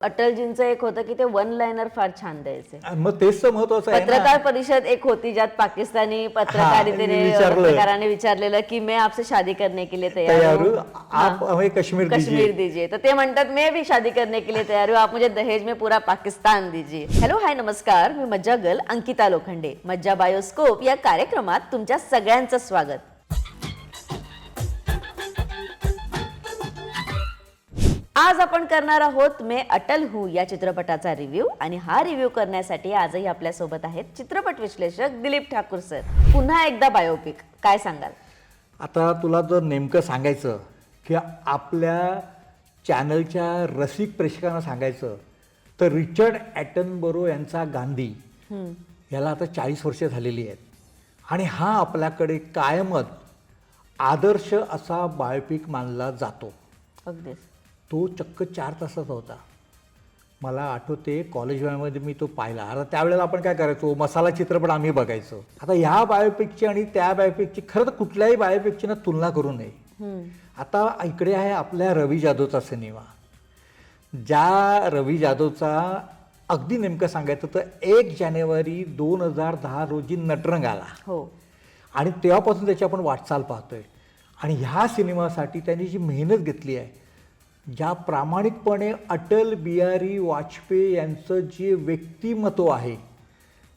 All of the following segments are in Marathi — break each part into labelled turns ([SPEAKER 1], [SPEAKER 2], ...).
[SPEAKER 1] अटलजींचं एक होतं की ते वन लाईनर फार छान द्यायचे.
[SPEAKER 2] मग तेच तर महत्वाचं आहे ना.
[SPEAKER 1] पत्रकार परिषद एक होती ज्यात पाकिस्तानी पत्रकारितेने
[SPEAKER 2] विचारलं.
[SPEAKER 1] पत्रकाराने विचारलेलं की मैं आपसे शादी करने के लिए तैयार
[SPEAKER 2] तयार
[SPEAKER 1] हूं.
[SPEAKER 2] हूं, आप हमें कश्मीर
[SPEAKER 1] कश्मीर
[SPEAKER 2] दीजिए.
[SPEAKER 1] दीजिए तर ते म्हणतात मैं भी शादी करने के लिए तैयार हूं. आप मुझे दहेज में पूरा पाकिस्तान दीजिए. हॅलो हाय नमस्कार. मी मज्जा गल अंकिता लोखंडे. मज्जा बायोस्कोप या कार्यक्रमात तुमच्या सगळ्यांचं स्वागत. आज आपण करणार आहोत मे अटल हू या चित्रपटाचा रिव्ह्यू आणि हा रिव्ह्यू करण्यासाठी आजही आपल्यासोबत आहेत चित्रपट विश्लेषक दिलीप ठाकूर सर पुन्हा एकदा बायोपिक काय सांगाल?
[SPEAKER 2] आता तुला जर नेमकं सांगायचं की आपल्या चॅनलच्या रसिक प्रेक्षकांना सांगायचं तर रिचर्ड ॲटनबरो यांचा गांधी याला आता चाळीस वर्षे झालेली आहेत. आणि हा आपल्याकडे कायमच आदर्श असा बायोपिक मानला जातो.
[SPEAKER 1] अगदीच.
[SPEAKER 2] तो चक्क चार तासाचा होता. मला आठवते कॉलेजमध्ये मी तो पाहिला. आता त्यावेळेला आपण काय करायचो? मसाला चित्रपट आम्ही बघायचो. आता ह्या बायोपिकची आणि त्या बायोपिकची खरं तर कुठल्याही बायोपिकची ना तुलना करू नये. आता इकडे आहे आपल्या रवी जाधवचा सिनेमा ज्या रवी जाधवचा अगदी नेमकं सांगायचं तर एक जानेवारी दोन हजार दहा रोजी नटरंग आला.
[SPEAKER 1] हो.
[SPEAKER 2] आणि तेव्हापासून त्याची आपण वाटचाल पाहतोय. आणि ह्या सिनेमासाठी त्यांनी जी मेहनत घेतली आहे ज्या प्रामाणिकपणे अटल बिहारी वाजपेयी यांचं जे व्यक्तिमत्व आहे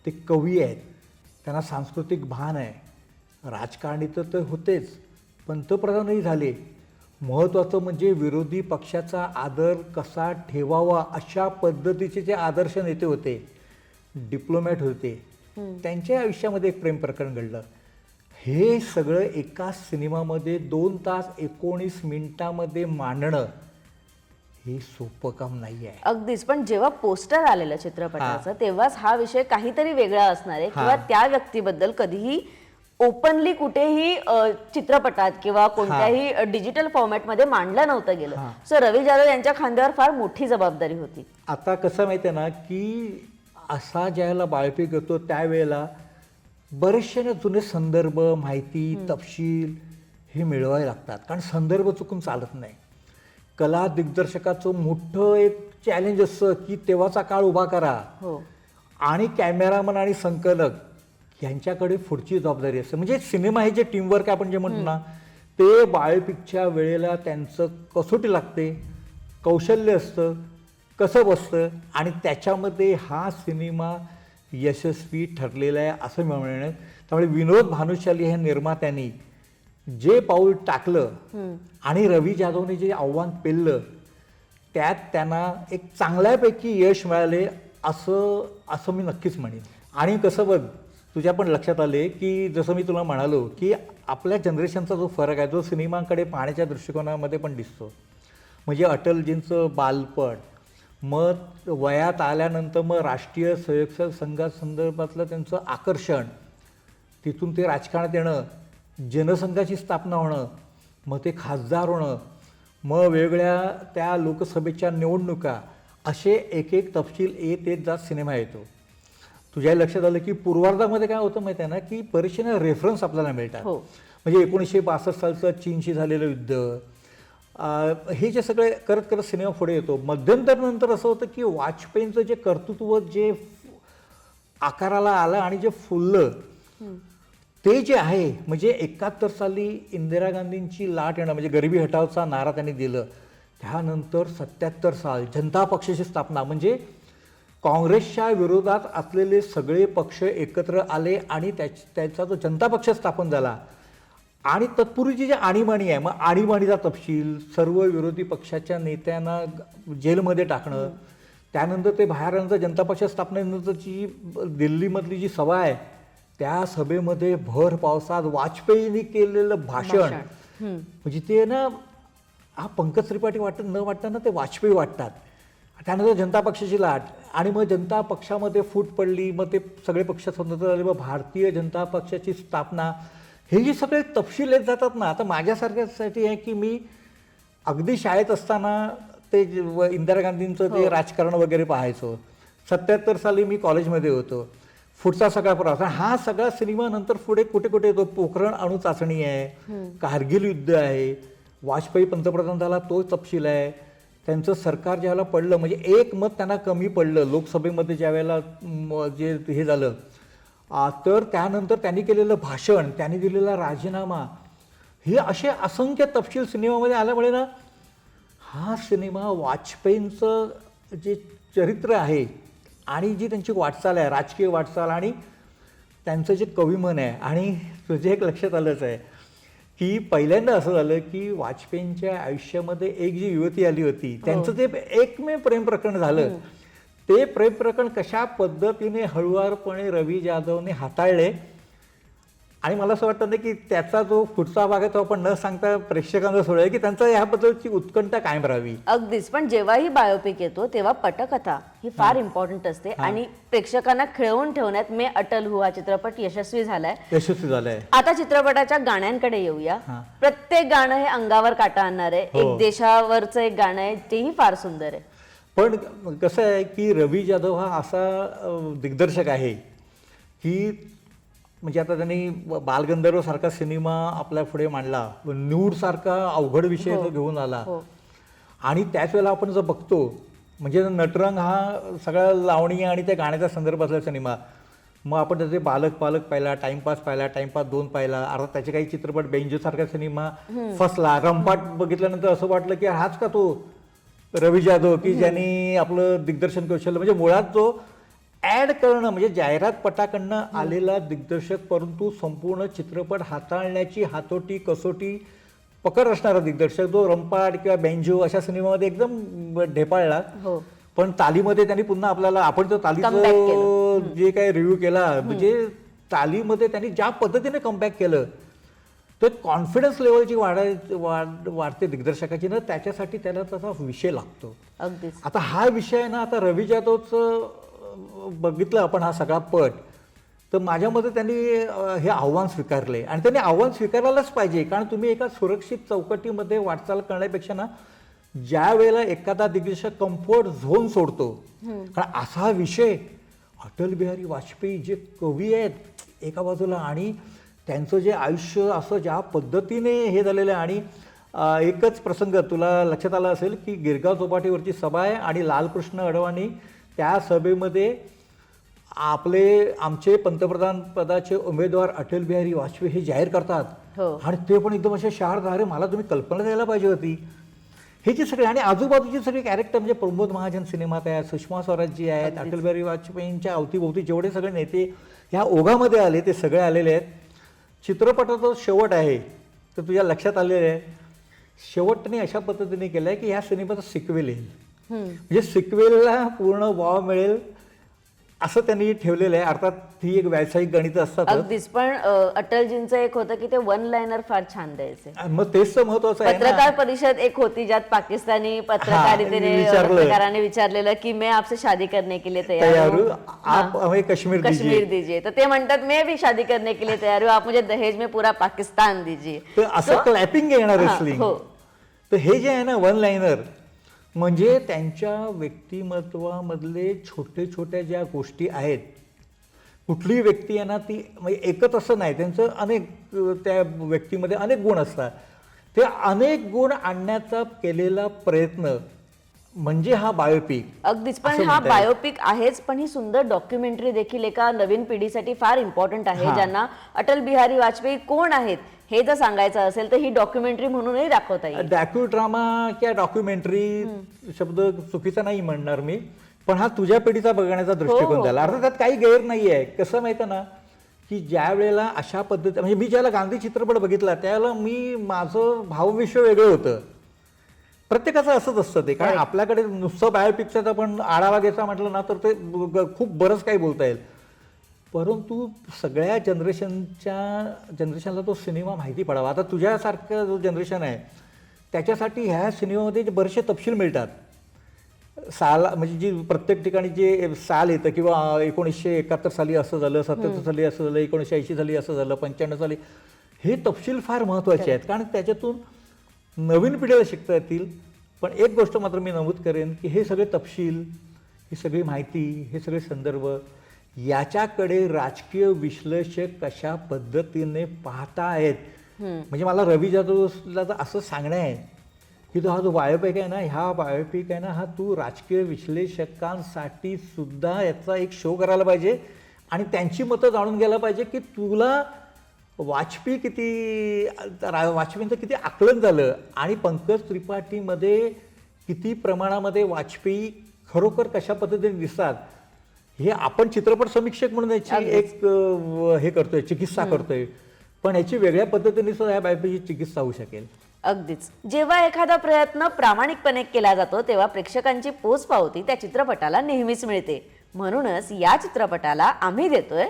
[SPEAKER 2] ते कवी आहेत. त्यांना सांस्कृतिक भान आहे. राजकारणी तर ते होतेच पंतप्रधानही झाले. महत्त्वाचं म्हणजे विरोधी पक्षाचा आदर कसा ठेवावा अशा पद्धतीचे जे आदर्श नेते होते डिप्लोमॅट होते त्यांच्या आयुष्यामध्ये एक प्रेम प्रकरण घडलं. हे सगळं एका सिनेमामध्ये दोन तास एकोणीस मिनिटामध्ये मांडणं हे सोपं काम नाही आहे
[SPEAKER 1] अगदीच पण जेव्हा पोस्टर आलेलं चित्रपटाचं तेव्हाच हा विषय काहीतरी वेगळा असणार आहे. किंवा. त्या व्यक्तीबद्दल कधीही ओपनली कुठेही चित्रपटात किंवा कोणत्याही डिजिटल फॉर्मॅटमध्ये मांडलं नव्हतं गेलं. सो रवी जाधव यांच्या खांद्यावर फार मोठी जबाबदारी होती.
[SPEAKER 2] आता कसं माहिती आहे ना की असा ज्यावेळेला बायोपिक येतो त्यावेळेला बरेचसे ना जुने संदर्भ माहिती तपशील हे मिळवावे लागतात. कारण संदर्भ चुकून चालत नाही. कला दिग्दर्शकाचं मोठं एक चॅलेंज असतं की तेव्हाचा काळ उभा करा.
[SPEAKER 1] हो.
[SPEAKER 2] आणि कॅमेरामन आणि संकलक यांच्याकडे पुढची जबाबदारी असते. म्हणजे सिनेमा हे जे टीमवर्क आपण जे म्हणतो ना ते बायोपिकच्या वेळेला त्यांचं कसोटी लागते कौशल्य असतं कसं बसतं आणि त्याच्यामध्ये हा सिनेमा यशस्वी ठरलेला आहे असं मी म्हणेन त्यामुळे विनोद भानुशाली ह्या निर्मात्यांनी जे पाऊल टाकलं आणि रवी जाधवने जे आव्हान पेललं त्यात त्यांना एक चांगल्यापैकी यश मिळाले असं असं मी नक्कीच म्हणेन. आणि कसं बघ तुझ्या पण लक्षात आले की जसं मी तुला म्हणालो की आपल्या जनरेशनचा जो फरक आहे तो सिनेमांकडे पाहण्याच्या दृष्टिकोनामध्ये पण दिसतो. म्हणजे अटलजींचं बालपण मग वयात आल्यानंतर मग राष्ट्रीय स्वयंसेवक संघासंदर्भातलं त्यांचं आकर्षण तिथून ते राजकारणात येणं जनसंघाची स्थापना होणं मग ते खासदार होणं मग वेगवेगळ्या त्या लोकसभेच्या निवडणुका असे एक एक तपशील येत येत जात सिनेमा येतो. तुझ्या लक्षात आलं की पूर्वार्धामध्ये काय होतं माहिती आहे ना की बरेचसे ना रेफरन्स आपल्याला मिळतात.
[SPEAKER 1] हो.
[SPEAKER 2] म्हणजे एकोणीसशे बासष्ट सालचं चीनशी झालेलं युद्ध हे जे सगळे करत करत सिनेमा पुढे येतो. मध्यंतर नंतर असं होतं की वाजपेयींचं जे कर्तृत्व जे आकाराला आलं आणि जे फुललं ते जे आहे म्हणजे एकाहत्तर साली इंदिरा गांधींची लाट येणं म्हणजे गरिबी हटावचा नारा त्यांनी दिलं त्यानंतर सत्याहत्तर साल जनता पक्षाची स्थापना म्हणजे काँग्रेसच्या विरोधात असलेले सगळे पक्ष एकत्र आले आणि त्याच त्याचा जो जनता पक्ष स्थापन झाला. आणि तत्पूर्वीची जी आणीबाणी आहे मग आणीबाणीचा तपशील सर्व विरोधी पक्षाच्या नेत्यांना जेलमध्ये टाकणं त्यानंतर ते बाहेरनंतर जनता पक्ष स्थापनेनंतरची दिल्लीमधली जी सभा आहे त्या सभेमध्ये भर पावसात वाजपेयींनी केलेलं भाषण. म्हणजे ते ना हा पंकज त्रिपाठी वाटत न वाटताना ते वाजपेयी वाटतात. त्यानंतर जनता पक्षाची लाट आणि मग जनता पक्षामध्ये फूट पडली मग ते सगळे पक्ष स्वतंत्र झाले मग भारतीय जनता पक्षाची स्थापना. हे जे सगळे तपशील येत जातात ना आता माझ्यासारख्यासाठी आहे की मी अगदी शाळेत असताना ते इंदिरा गांधींचं ते राजकारण वगैरे पाहायचो. सत्याहत्तर साली मी कॉलेजमध्ये होतो. पुढचा सगळा प्रवास हा सगळा सिनेमा नंतर पुढे कुठे कुठे येतो पोखरण अणु चाचणी आहे कारगिल युद्ध आहे वाजपेयी पंतप्रधान झाला तो तपशील आहे. त्यांचं सरकार ज्यावेळेला पडलं म्हणजे एक मत त्यांना कमी पडलं लोकसभेमध्ये ज्यावेळेला जे हे झालं. तर त्यानंतर त्यांनी केलेलं भाषण त्यांनी दिलेला राजीनामा हे असे असंख्य तपशील सिनेमामध्ये आल्यामुळे ना हा सिनेमा वाजपेयींचं जे चरित्र आहे आणि जी त्यांची वाटचाल आहे राजकीय वाटचाल आणि त्यांचं जे कविमन आहे आणि तुझे एक लक्षात आलंच आहे की पहिल्यांदा असं झालं की वाजपेयींच्या आयुष्यामध्ये एक जी युवती आली होती त्यांचं ते एकमेव प्रेम प्रकरण झालं ते प्रेम प्रकरण कशा पद्धतीने हळुवारपणे रवी जाधवने हाताळले आणि मला असं वाटतं ना की त्याचा जो पुढचा भाग आहे तो आपण न सांगता प्रेक्षकांना सोडूया की त्यांचा ह्याबद्दलची उत्कंठा कायम राहावी.
[SPEAKER 1] अगदीच. पण जेव्हाही बायोपिक येतो तेव्हा पटकथा ही फार इम्पॉर्टंट असते. आणि प्रेक्षकांना खेळवून ठेवण्यात मे अटल हु हा चित्रपट यशस्वी झालाय.
[SPEAKER 2] यशस्वी झालंय.
[SPEAKER 1] आता चित्रपटाच्या गाण्यांकडे येऊया.
[SPEAKER 2] हा.
[SPEAKER 1] प्रत्येक गाणं हे अंगावर काटा आणणार आहे.
[SPEAKER 2] हो.
[SPEAKER 1] एक देशावरचं एक गाणं आहे तेही फार सुंदर आहे.
[SPEAKER 2] पण कसं आहे की रवी जाधव हा असा दिग्दर्शक आहे की म्हणजे आता त्यांनी बालगंधर्व सारखा सिनेमा आपल्या पुढे मांडला. न्यूड सारखा अवघड विषय तो घेऊन आला.
[SPEAKER 1] हो.
[SPEAKER 2] आणि त्याच वेळेला आपण जर बघतो म्हणजे नटरंग हा सगळ्या लावणी आणि त्या गाण्याचा संदर्भ असलेला सिनेमा. मग आपण त्याचे बालक पालक पाहिला टाइमपास पाहिला टाइमपास दोन पाहिला. अर्थात त्याचे काही चित्रपट बेंजो सारखा सिनेमा फसला. रंपाट बघितल्यानंतर असं वाटलं की हाच का तो रवी जाधव की ज्यांनी आपलं दिग्दर्शन कौशल्य? म्हणजे मुळात जो ऍड करणं म्हणजे जाहिरात पटाकडनं आलेला दिग्दर्शक परंतु संपूर्ण चित्रपट हाताळण्याची हातोटी कसोटी पकड असणारा दिग्दर्शक जो रंपाट किंवा बेंजो अशा सिनेमामध्ये एकदम ढेपाळला.
[SPEAKER 1] हो.
[SPEAKER 2] पण तालीमध्ये त्यांनी पुन्हा आपल्याला आपण जो
[SPEAKER 1] Comeback
[SPEAKER 2] तालीचं जे काही रिव्ह्यू केला म्हणजे तालीमध्ये त्यांनी ज्या पद्धतीने कमबॅक केलं तर कॉन्फिडन्स लेवलची वाढाय वाढ वाढते दिग्दर्शकाची ना त्याच्यासाठी त्याला तसा विषय लागतो. आता हा विषय ना आता रवी जाधवचं बघितलं आपण हा सगळा पट तर माझ्या मते त्यांनी हे आव्हान स्वीकारले. आणि त्यांनी आव्हान स्वीकारायलाच पाहिजे कारण तुम्ही एका सुरक्षित चौकटीमध्ये वाटचाल करण्यापेक्षा ना ज्या वेळेला एखादा दिग्दर्शक कम्फर्ट झोन सोडतो कारण असा विषय अटल बिहारी वाजपेयी जे कवी आहेत एका बाजूला आणि त्यांचं जे आयुष्य असं ज्या पद्धतीने हे झालेलं आहे आणि एकच प्रसंग तुला लक्षात आला असेल की गिरगाव चौपाटीवरची सभा आहे आणि लालकृष्ण अडवाणी त्या सभेमध्ये आपले आमचे पंतप्रधान पदाचे उमेदवार अटल बिहारी वाजपेयी हे जाहीर करतात.
[SPEAKER 1] हो.
[SPEAKER 2] आणि ते पण एकदम असे अरे मला तुम्ही कल्पना द्यायला पाहिजे होती. हे जे सगळे आणि आजूबाजूचे सगळे कॅरेक्टर म्हणजे प्रमोद महाजन सिनेमात आहेत सुषमा स्वराजजी आहेत अटल बिहारी वाजपेयींच्या अवतीभोवती जेवढे सगळे नेते ह्या ओघामध्ये आले ते सगळे आलेले आहेत. चित्रपटाचा शेवट आहे तर तुझ्या लक्षात आलेलं आहे. शेवट त्यांनी अशा पद्धतीने केलं आहे की ह्या सिनेमाचा सिक्वेल येईल. म्हणजे सिक्वेलला पूर्ण वाव मिळेल असं त्यांनी ठेवलेलं आहे. अर्थात ही एक व्यावसायिक गणित असतात
[SPEAKER 1] अगदीच. पण अटलजींचं एक होतं की ते वन लाईनर फार छान द्यायचे.
[SPEAKER 2] मग तेच तर महत्वाचं आहे
[SPEAKER 1] पत्रकार परिषद एक होती ज्यात पाकिस्तानी पत्रकारितेने. पत्रकाराने विचारलेलं की मैं आपसे शादी करने के लिए तैयार हूं.
[SPEAKER 2] आप हमें कश्मीर
[SPEAKER 1] कश्मीर दीजिए. तर ते म्हणतात मैं भी शादी करने के लिए तैयार हूं. आप मुझे दहेज में पूरा पाकिस्तान दीजिए.
[SPEAKER 2] तर असं क्लॅपिंग येणार
[SPEAKER 1] हा, हो.
[SPEAKER 2] तर हे जे आहे ना वन लाईनर म्हणजे त्यांच्या व्यक्तिमत्वामधले छोटे छोट्या ज्या गोष्टी आहेत कुठलीही व्यक्ती आहे ना ती म्हणजे एकच असं नाही. त्यांचं अनेक त्या व्यक्तीमध्ये अनेक गुण असतात. ते अनेक गुण आणण्याचा केलेला प्रयत्न म्हणजे हा बायोपिक
[SPEAKER 1] अगदीच पण हा. बायोपिक आहेच पण ही सुंदर डॉक्युमेंटरी देखील एका नवीन पिढीसाठी फार इम्पॉर्टंट आहे. ज्यांना अटल बिहारी वाजपेयी कोण आहेत हे जर सांगायचं असेल तर ही डॉक्युमेंटरी म्हणूनही दाखवता येईल
[SPEAKER 2] डॅक्यू ड्रामा किंवा डॉक्युमेंटरी शब्द चुकीचा नाही म्हणणार मी पण हा तुझ्या पिढीचा बघण्याचा दृष्टिकोन
[SPEAKER 1] हो.
[SPEAKER 2] झाला अर्थात त्यात काही गैर नाही आहे कसं माहिती ना की ज्या वेळेला अशा पद्धती म्हणजे मी ज्याला गांधी चित्रपट बघितला त्यावेळेला मी माझं भावविश्व वेगळं होतं प्रत्येकाचं असंच असतं ते. कारण. आपल्याकडे नुसतं बायोपिक्सचा आपण आढावा घ्यायचा म्हटलं ना तर ते खूप बरंच काही बोलता येईल. परंतु सगळ्या जनरेशनच्या जनरेशनला तो सिनेमा माहिती पडावा. आता तुझ्यासारखं जो जनरेशन आहे त्याच्यासाठी ह्या सिनेमामध्ये जे बरेचसे तपशील मिळतात. साल म्हणजे जी प्रत्येक ठिकाणी जे साल येतं किंवा एकोणीसशे एकाहत्तर साली असं झालं सत्याहत्तर साली असं झालं एकोणीसशे ऐंशी साली असं झालं पंच्याण्णव साली हे तपशील फार महत्त्वाचे आहेत. कारण त्याच्यातून नवीन पिढीला शिकता येतील पण एक गोष्ट मात्र मी नमूद करेन की हे सगळे तपशील ही सगळी माहिती हे सगळे संदर्भ याच्याकडे राजकीय विश्लेषक कशा पद्धतीने पाहता आहेत म्हणजे मला रवी जाधवला तर असं सांगणं आहे की तो हा जो बायोपिक आहे ना ह्या बायोपिक आहे ना हा तू राजकीय विश्लेषकांसाठी सुद्धा याचा एक शो करायला पाहिजे आणि त्यांची मतं जाणून घ्यायला पाहिजे की तुला वाजपेयी किती रा- वाजपेयींचं किती आकलन झालं आणि पंकज त्रिपाठीमध्ये किती प्रमाणामध्ये वाजपेयी खरोखर कशा पद्धतीने दिसतात हे आपण चित्रपट समीक्षक म्हणून याची. एक हे करतोय चिकित्सा करतोय. पण याची वेगळ्या पद्धतीने सुद्धा या बायोपिकची चिकित्सा होऊ शकेल.
[SPEAKER 1] अगदीच. जेव्हा एखादा प्रयत्न प्रामाणिकपणे केला जातो तेव्हा प्रेक्षकांची पोच पावती त्या चित्रपटाला नेहमीच मिळते. म्हणूनच या चित्रपटाला आम्ही देतोय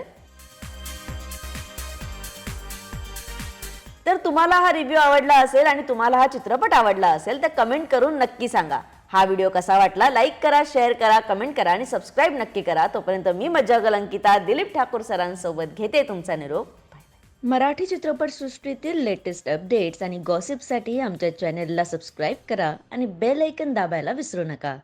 [SPEAKER 1] तर तुम्हाला हा रिव्ह्यू आवडला असेल आणि तुम्हाला हा चित्रपट आवडला असेल तर कमेंट करून नक्की सांगा. हा व्हिडिओ कसा वाटला? लाईक करा शेअर करा कमेंट करा आणि सबस्क्राईब नक्की करा. तोपर्यंत मी मज्जा कलंकिता दिलीप ठाकूर सरांसोबत घेते तुमचा निरोप. मराठी चित्रपटसृष्टीतील लेटेस्ट अपडेट्स आणि गॉसिपसाठी आमच्या चॅनेलला सबस्क्राईब करा आणि बेल ऐकन दाबायला विसरू नका.